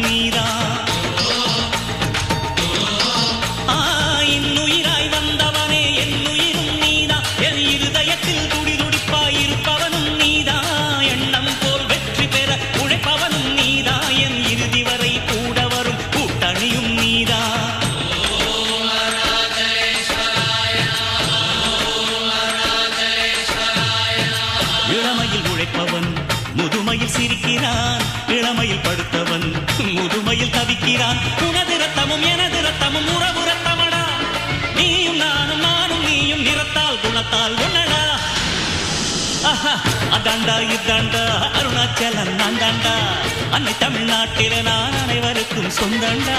நீரா இன்னுயிராய் வந்தவனே என் உயிரும் நீதா. என் இருதயத்தில் துடிதுடிப்பாய் இருப்பவனும் நீதா. எண்ணம் போல் வெற்றி பெற உழைப்பவனும் நீதா. என் இறுதி வரை கூட வரும் முதுமையில் தவிக்கிறான். உனது ரத்தமும் எனது ரத்தமும் உறவு ரத்தமடா நீயும் நானும் நானும் நீயும் நிறத்தால் குணத்தால் உன்னடா அதாண்டா இதாண்டா அருணாச்சலம் நான் தாண்டா அன்னை தமிழ்நாட்டில நான் அனைவருக்கும் சொந்தண்டா.